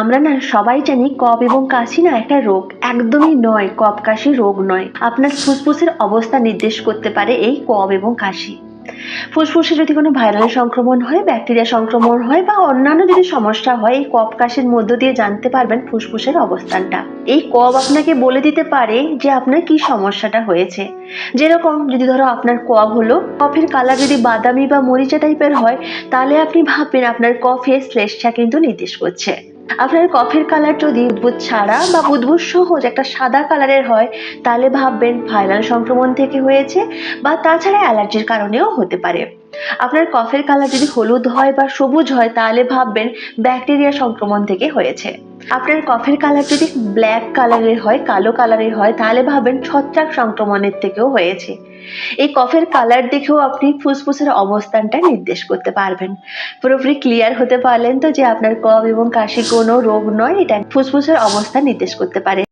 আমরা না সবাই জানি কফ এবং কাশি না একটা রোগ। একদমই নয়, কফ কাশি রোগ নয়। আপনার ফুসফুসের অবস্থা নির্দেশ করতে পারে এই কফ এবং কাশি। ফুসফুসে যদি কোনো ভাইরাল সংক্রমণ হয়, ব্যাকটেরিয়া সংক্রমণ হয় বা অন্যান্য যদি সমস্যা হয়, এই কফ কাশির মধ্য দিয়ে জানতে পারবেন ফুসফুসের অবস্থানটা। এই কফ আপনাকে বলে দিতে পারে যে আপনার কি সমস্যাটা হয়েছে। যেরকম যদি ধরো আপনার কফ হলো, কফের কালার যদি বাদামি বা মরিচা টাইপের হয়, তাহলে আপনি ভাববেন আপনার কফে শ্লেষ্মা কিন্তু নির্দেশ করছে। আপনার কফের কালার যদি উদ্ভুত ছাড়া বা উদ্ভুত সহজ একটা সাদা কালারের হয়, তাহলে ভাববেন ভাইরাল সংক্রমণ থেকে হয়েছে বা তাছাড়া অ্যালার্জির কারণেও হতে পারে। আপনার কফের কালার যদি হলুদ হয় বা সবুজ হয়, তাহলে ভাববেন ব্যাকটেরিয়া সংক্রমণ থেকে হয়েছে। আপনার কফের কালার যদি ব্ল্যাক কালারের হয়, কালো কালারের হয়, তাহলে ভাবেন ছত্রাক সংক্রমণের থেকেও হয়েছে। এই কফের কালার দেখেও আপনি ফুসফুসের অবস্থানটা নির্দেশ করতে পারবেন। পুরোপুরি ক্লিয়ার হতে পারলেন তো যে আপনার কফ এবং কাশি কোনো রোগ নয়, এটা ফুসফুসের অবস্থা নির্দেশ করতে পারে।